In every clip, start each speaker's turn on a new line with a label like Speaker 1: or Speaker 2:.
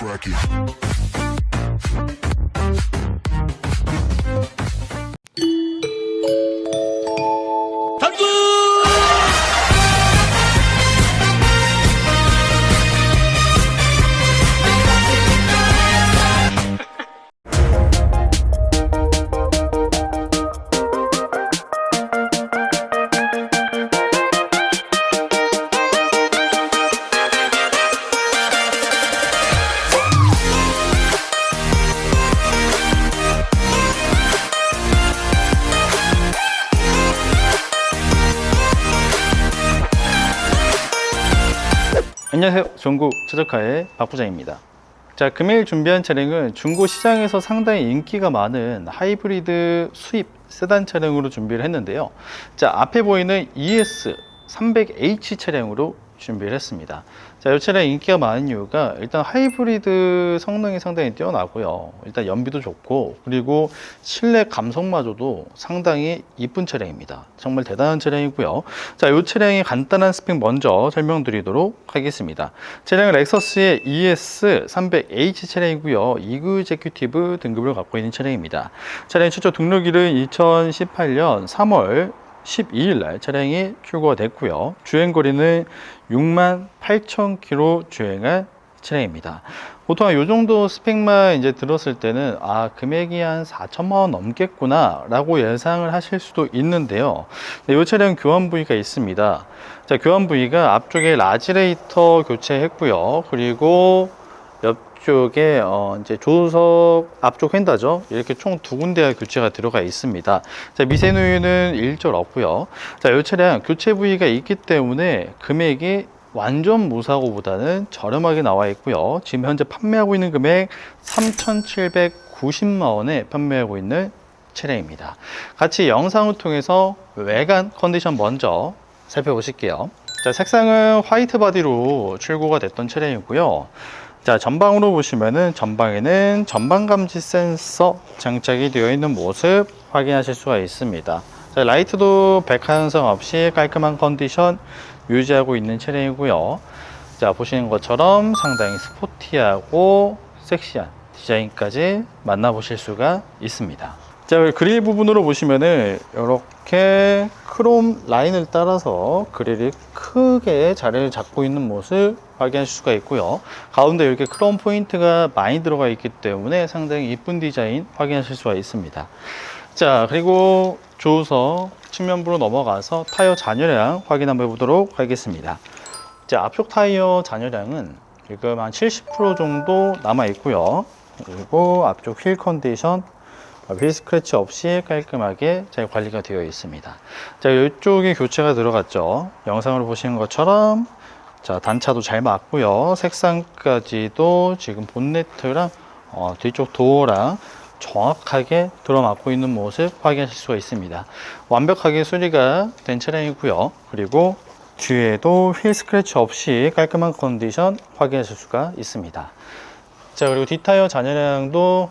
Speaker 1: crack it.
Speaker 2: 안녕하세요. 전국 최적화의 박 부장입니다. 자, 금일 준비한 차량은 중고 시장에서 상당히 인기가 많은 하이브리드 수입 세단 차량으로 준비를 했는데요. 자, 앞에 보이는 ES 300H 차량으로 준비를 했습니다. 자, 이 차량 인기가 많은 이유가 일단 하이브리드 성능이 상당히 뛰어나고요. 일단 연비도 좋고 그리고 실내 감성마저도 상당히 이쁜 차량입니다. 정말 대단한 차량이고요. 자, 이 차량의 간단한 스펙 먼저 설명드리도록 하겠습니다. 차량은 렉서스의 ES 300H 차량이고요. 이그 제큐티브 등급을 갖고 있는 차량입니다. 차량 최초 등록일은 2018년 3월 12일 날 차량이 출고가 됐고요. 주행 거리는 6만 8천 킬로 주행한 차량입니다. 보통 이 정도 스펙만 이제 들었을 때는 아 금액이 한 4천만 원 넘겠구나라고 예상을 하실 수도 있는데요. 이 차량 교환 부위가 있습니다. 자 교환 부위가 앞쪽에 라지레이터 교체했고요. 그리고 옆쪽에 어 이제 조수석 앞쪽 휀다죠. 이렇게 총 두 군데가 교체가 들어가 있습니다. 자 미세누유는 일절 없고요. 자이 차량 교체 부위가 있기 때문에 금액이 완전 무사고보다는 저렴하게 나와 있고요. 지금 현재 판매하고 있는 금액 3,790만 원에 판매하고 있는 차량입니다. 같이 영상을 통해서 외관 컨디션 먼저 살펴보실게요. 자, 색상은 화이트 바디로 출고가 됐던 차량이고요. 자, 전방으로 보시면은 전방에는 전방 감지 센서 장착이 되어 있는 모습 확인하실 수가 있습니다. 자, 라이트도 백화현상 없이 깔끔한 컨디션 유지하고 있는 차량이고요. 자, 보시는 것처럼 상당히 스포티하고 섹시한 디자인까지 만나보실 수가 있습니다. 자, 그릴 부분으로 보시면은 이렇게 크롬 라인을 따라서 그릴이 크게 자리를 잡고 있는 모습 확인하실 수가 있고요. 가운데 이렇게 크롬 포인트가 많이 들어가 있기 때문에 상당히 이쁜 디자인 확인하실 수가 있습니다. 자, 그리고 조수석 측면부로 넘어가서 타이어 잔여량 확인 한번 해보도록 하겠습니다. 자, 앞쪽 타이어 잔여량은 지금 한 70% 정도 남아 있고요. 그리고 앞쪽 휠 컨디션 휠 스크래치 없이 깔끔하게 잘 관리가 되어 있습니다. 자, 이쪽에 교체가 들어갔죠. 영상으로 보시는 것처럼 자, 단차도 잘 맞고요. 색상까지도 지금 본네트랑 어, 뒤쪽 도어랑 정확하게 들어맞고 있는 모습 확인하실 수가 있습니다. 완벽하게 수리가 된 차량이고요. 그리고 뒤에도 휠 스크래치 없이 깔끔한 컨디션 확인하실 수가 있습니다. 자, 그리고 뒷타이어 잔여량도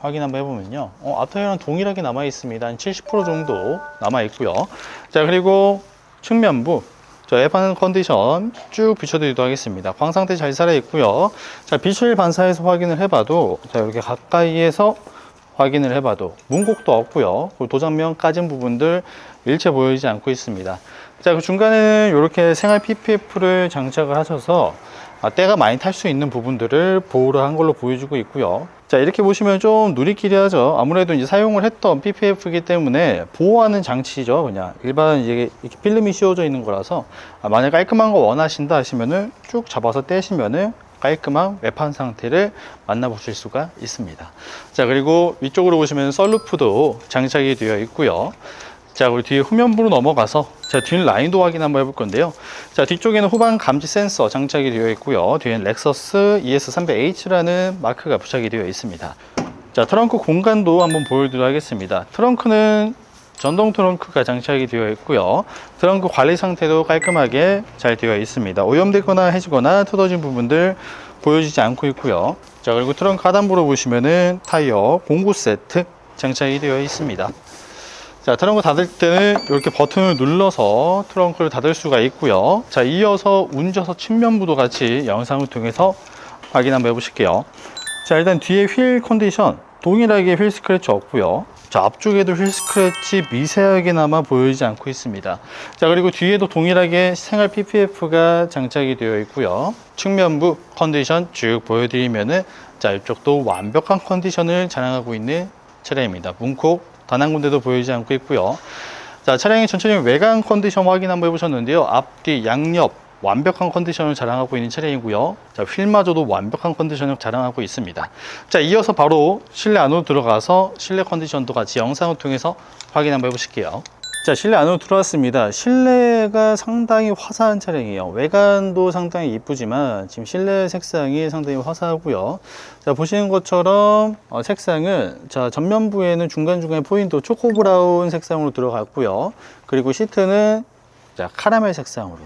Speaker 2: 확인 한번 해보면요. 어, 앞타이어랑 동일하게 남아 있습니다. 한 70% 정도 남아 있고요. 자, 그리고 측면부. 저 에반 컨디션 쭉 비춰드리도록 하겠습니다. 광 상태 잘 살아 있고요. 자, 비출 반사해서 확인을 해봐도, 자, 이렇게 가까이에서 확인을 해봐도 문곡도 없고요. 도장면 까진 부분들 일체 보이지 않고 있습니다. 자, 그 중간에는 이렇게 생활 PPF를 장착을 하셔서 아, 때가 많이 탈 수 있는 부분들을 보호를 한 걸로 보여주고 있고요. 자, 이렇게 보시면 좀 누리끼리 하죠. 아무래도 이제 사용을 했던 PPF이기 때문에 보호하는 장치죠. 그냥 일반 이게 이렇게 필름이 씌워져 있는 거라서 아, 만약 깔끔한 거 원하신다 하시면은 쭉 잡아서 떼시면은 깔끔한 외판 상태를 만나보실 수가 있습니다. 자, 그리고 위쪽으로 보시면 썰루프도 장착이 되어 있고요. 자, 그리고 뒤에 후면부로 넘어가서 자, 뒤 라인도 확인 한번 해볼 건데요. 자, 뒤쪽에는 후방 감지 센서 장착이 되어 있고요. 뒤에는 렉서스 ES300H라는 마크가 부착이 되어 있습니다. 자, 트렁크 공간도 한번 보여드리도록 하겠습니다. 트렁크는 전동 트렁크가 장착이 되어 있고요. 트렁크 관리 상태도 깔끔하게 잘 되어 있습니다. 오염되거나 해지거나 뜯어진 부분들 보여지지 않고 있고요. 자, 그리고 트렁크 하단부로 보시면은 타이어 공구 세트 장착이 되어 있습니다. 자, 트렁크 닫을 때는 이렇게 버튼을 눌러서 트렁크를 닫을 수가 있고요. 자, 이어서 운전석 측면부도 같이 영상을 통해서 확인 한번 해보실게요. 자, 일단 뒤에 휠 컨디션 동일하게 휠 스크래치 없고요. 자, 앞쪽에도 휠 스크래치 미세하게나마 보이지 않고 있습니다. 자, 그리고 뒤에도 동일하게 생활 PPF가 장착이 되어 있고요. 측면부 컨디션 쭉 보여드리면은 자, 이쪽도 완벽한 컨디션을 자랑하고 있는 차량입니다. 문콕 단 한 군데도 보이지 않고 있고요. 자, 차량의 전체적인 외관 컨디션 확인 한번 해보셨는데요. 앞뒤 양옆 완벽한 컨디션을 자랑하고 있는 차량이고요. 자, 휠마저도 완벽한 컨디션을 자랑하고 있습니다. 자, 이어서 바로 실내 안으로 들어가서 실내 컨디션도 같이 영상을 통해서 확인 한번 해보실게요. 자, 실내 안으로 들어왔습니다. 실내가 상당히 화사한 차량이에요. 외관도 상당히 이쁘지만 지금 실내 색상이 상당히 화사하고요. 자, 보시는 것처럼 어, 색상은 자, 전면부에는 중간중간에 포인트 초코 브라운 색상으로 들어갔고요. 그리고 시트는 자, 카라멜 색상으로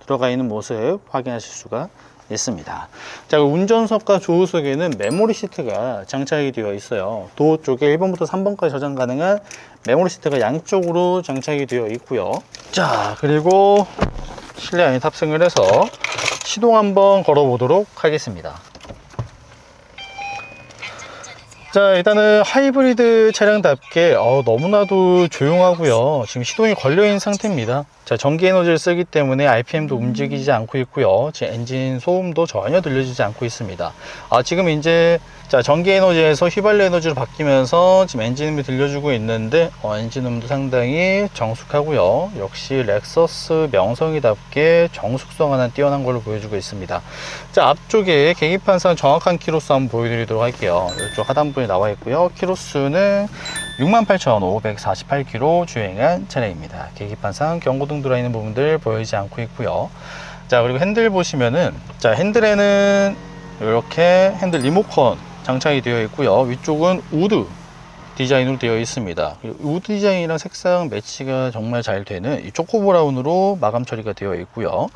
Speaker 2: 들어가 있는 모습 확인하실 수가 있습니다. 자, 그 운전석과 조우석에는 메모리 시트가 장착이 되어 있어요. 도어 쪽에 1번부터 3번까지 저장 가능한 메모리 시트가 양쪽으로 장착이 되어 있고요. 자, 그리고 실내 안에 탑승을 해서 시동 한번 걸어보도록 하겠습니다. 자 일단은 하이브리드 차량답게 어, 너무나도 조용하고요 지금 시동이 걸려 있는 상태입니다 자 전기 에너지를 쓰기 때문에 RPM도 움직이지 않고 있고요. 지금 엔진 소음도 전혀 들려지지 않고 있습니다. 아 지금 이제 자 전기 에너지에서 휘발유 에너지로 바뀌면서 지금 엔진음이 들려주고 있는데 어, 엔진음도 상당히 정숙하고요. 역시 렉서스 명성이답게 정숙성 하나 뛰어난 걸로 보여주고 있습니다. 자 앞쪽에 계기판상 정확한 키로수 한번 보여드리도록 할게요. 이쪽 하단부에 나와 있고요. 키로수는 68,548km 주행한 차량입니다 계기판상 경고등 들어있는 부분들 보이지 않고 있고요 자 그리고 핸들 보시면은 자 핸들에는 이렇게 핸들 리모컨 장착이 되어 있고요 위쪽은 우드 디자인으로 되어 있습니다. 우드 디자인이랑 색상 매치가 정말 잘 되는 이 초코 브라운으로 마감 처리가 되어 있고요.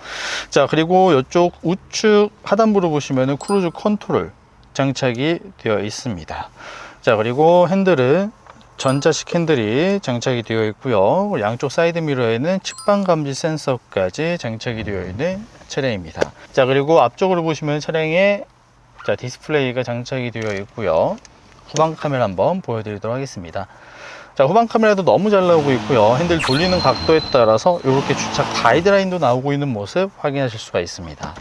Speaker 2: 자, 그리고 이쪽 우측 하단부를 보시면은 크루즈 컨트롤 장착이 되어 있습니다. 자, 그리고 핸들은 전자식 핸들이 장착이 되어 있고요. 양쪽 사이드 미러에는 측방 감지 센서까지 장착이 되어 있는 차량입니다. 자, 그리고 앞쪽으로 보시면 차량에 자, 디스플레이가 장착이 되어 있고요. 후방 카메라 한번 보여드리도록 하겠습니다. 자, 후방 카메라도 너무 잘 나오고 있고요. 핸들 돌리는 각도에 따라서 이렇게 주차 가이드라인도 나오고 있는 모습 확인하실 수가 있습니다.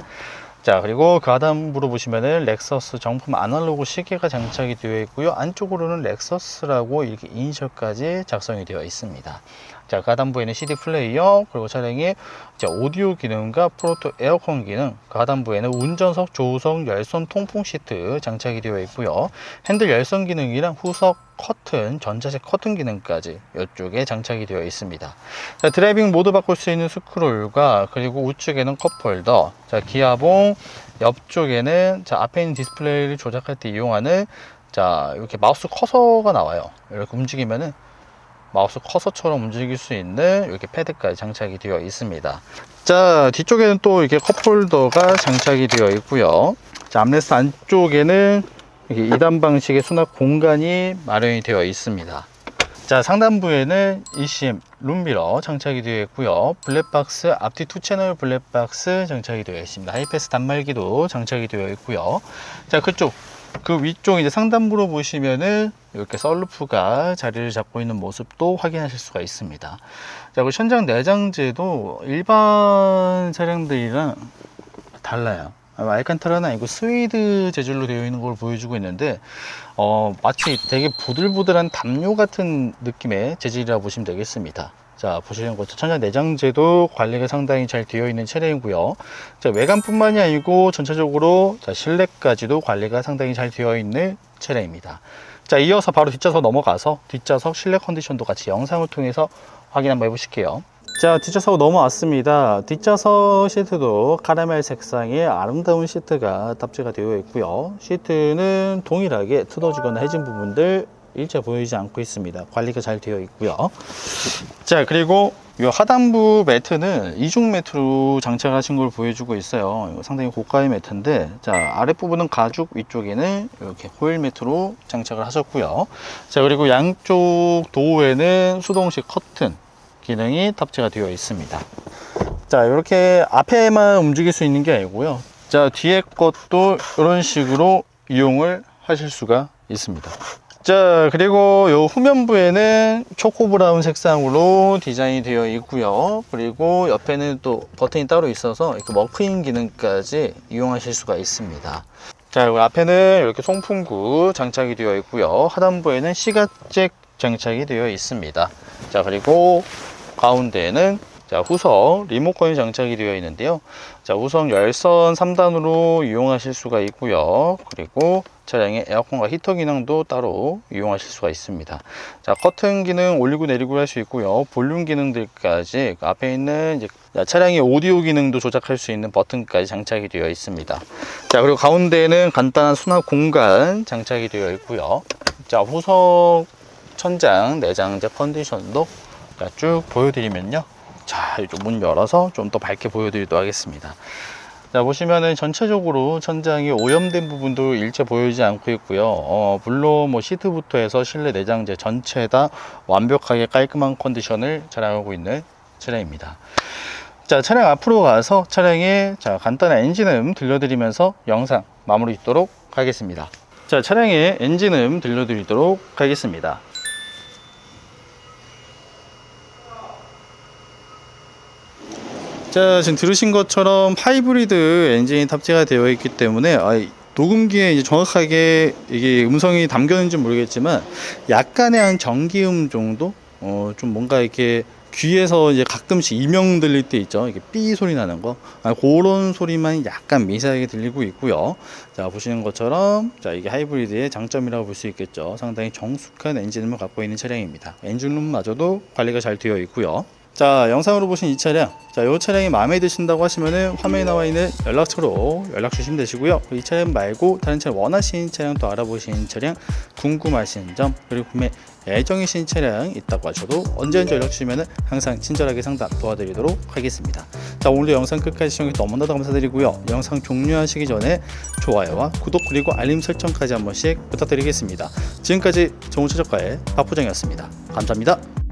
Speaker 2: 자, 그리고 그 하단부로 보시면은 렉서스 정품 아날로그 시계가 장착이 되어 있고요. 안쪽으로는 렉서스라고 이렇게 이니셜까지 작성이 되어 있습니다. 자, 그 하단부에는 CD 플레이어, 그리고 차량의 자, 오디오 기능과 프로토 에어컨 기능, 그 하단부에는 운전석, 조우석, 열선 통풍 시트 장착이 되어 있고요. 핸들 열선 기능이랑 후석 커튼, 전자식 커튼 기능까지 이쪽에 장착이 되어 있습니다. 자, 드라이빙 모드 바꿀 수 있는 스크롤과 그리고 우측에는 컵홀더, 자, 기아봉, 옆쪽에는 자, 앞에 있는 디스플레이를 조작할 때 이용하는 자, 이렇게 마우스 커서가 나와요. 이렇게 움직이면은 마우스 커서처럼 움직일 수 있는 이렇게 패드까지 장착이 되어 있습니다. 자, 뒤쪽에는 또 이렇게 컵홀더가 장착이 되어 있고요. 자, 암레스트 안쪽에는 이렇게 2단 방식의 수납 공간이 마련이 되어 있습니다. 자, 상단부에는 ECM 룸미러 장착이 되어 있고요. 블랙박스 앞뒤 투 채널 블랙박스 장착이 되어 있습니다. 하이패스 단말기도 장착이 되어 있고요. 자, 그쪽 그 위쪽 이제 상단부로 보시면은 이렇게 썰루프가 자리를 잡고 있는 모습도 확인하실 수가 있습니다. 자, 그리고 천장 내장재도 일반 차량들이랑 달라요. 알칸타라는 아니고 스웨이드 재질로 되어 있는 걸 보여주고 있는데 어, 마치 되게 보들보들한 담요 같은 느낌의 재질이라고 보시면 되겠습니다. 자 보시는 것처럼 천장 내장재도 관리가 상당히 잘 되어 있는 차량이고요. 자 외관뿐만이 아니고 전체적으로 자, 실내까지도 관리가 상당히 잘 되어 있는 차량입니다. 자 이어서 바로 뒷좌석 넘어가서 뒷좌석 실내 컨디션도 같이 영상을 통해서 확인 한번 해보실게요. 자 뒷좌석 넘어왔습니다. 뒷좌석 시트도 카라멜 색상의 아름다운 시트가 탑재가 되어 있고요. 시트는 동일하게 뜯어지거나 해진 부분들 일체 보이지 않고 있습니다. 관리가 잘 되어 있고요. 자 그리고 이 하단부 매트는 이중 매트로 장착하신 걸 보여주고 있어요. 상당히 고가의 매트인데 자 아랫부분은 가죽 위쪽에는 이렇게 호일 매트로 장착을 하셨고요. 자 그리고 양쪽 도어에는 수동식 커튼 기능이 탑재가 되어 있습니다. 자 이렇게 앞에만 움직일 수 있는 게 아니고요. 자, 뒤에 것도 이런 식으로 이용을 하실 수가 있습니다. 자, 그리고 요 후면부에는 초코 브라운 색상으로 디자인이 되어 있고요. 그리고 옆에는 또 버튼이 따로 있어서 이렇게 머프인 기능까지 이용하실 수가 있습니다. 자, 그리고 앞에는 이렇게 송풍구 장착이 되어 있고요. 하단부에는 시가잭 장착이 되어 있습니다. 자, 그리고 가운데에는 자, 후석 리모컨이 장착이 되어 있는데요. 자, 후석 열선 3단으로 이용하실 수가 있고요. 그리고 차량의 에어컨과 히터 기능도 따로 이용하실 수가 있습니다. 자, 커튼 기능 올리고 내리고 할 수 있고요. 볼륨 기능들까지 그 앞에 있는 차량의 오디오 기능도 조작할 수 있는 버튼까지 장착이 되어 있습니다. 자, 그리고 가운데에는 간단한 수납 공간 장착이 되어 있고요. 자, 후석 천장 내장재 컨디션도 자, 쭉 보여드리면요. 자, 이쪽 문 열어서 좀 더 밝게 보여드리도록 하겠습니다. 자, 보시면은 전체적으로 천장이 오염된 부분도 일체 보이지 않고 있고요. 어, 물론 뭐 시트부터 해서 실내 내장재 전체 다 완벽하게 깔끔한 컨디션을 자랑하고 있는 차량입니다. 자, 차량 앞으로 가서 차량의 자, 간단한 엔진음 들려드리면서 영상 마무리 짓도록 하겠습니다. 자, 차량의 엔진음 들려드리도록 하겠습니다. 자, 지금 들으신 것처럼 하이브리드 엔진이 탑재가 되어 있기 때문에 아, 녹음기에 이제 정확하게 이게 음성이 담겼는지 모르겠지만 약간의 한 전기음 정도 어, 좀 뭔가 이렇게 귀에서 이제 가끔씩 이명 들릴 때 있죠. 이게 삐 소리 나는 거. 아, 그런 소리만 약간 미세하게 들리고 있고요. 자, 보시는 것처럼 자, 이게 하이브리드의 장점이라고 볼 수 있겠죠. 상당히 정숙한 엔진음을 갖고 있는 차량입니다. 엔진룸마저도 관리가 잘 되어 있고요. 자, 영상으로 보신 이 차량. 자, 이 차량이 마음에 드신다고 하시면은 화면에 나와 있는 연락처로 연락 주시면 되시고요. 이 차량 말고 다른 차량 원하시는 차량 또 알아보시는 차량 궁금하신 점 그리고 구매 예정이신 차량 있다고 하셔도 언제든지 연락 주시면은 항상 친절하게 상담 도와드리도록 하겠습니다. 자, 오늘도 영상 끝까지 시청해 주셔서 너무나도 감사드리고요. 영상 종료하시기 전에 좋아요와 구독 그리고 알림 설정까지 한 번씩 부탁드리겠습니다. 지금까지 정우 최저가의 박부장이었습니다. 감사합니다.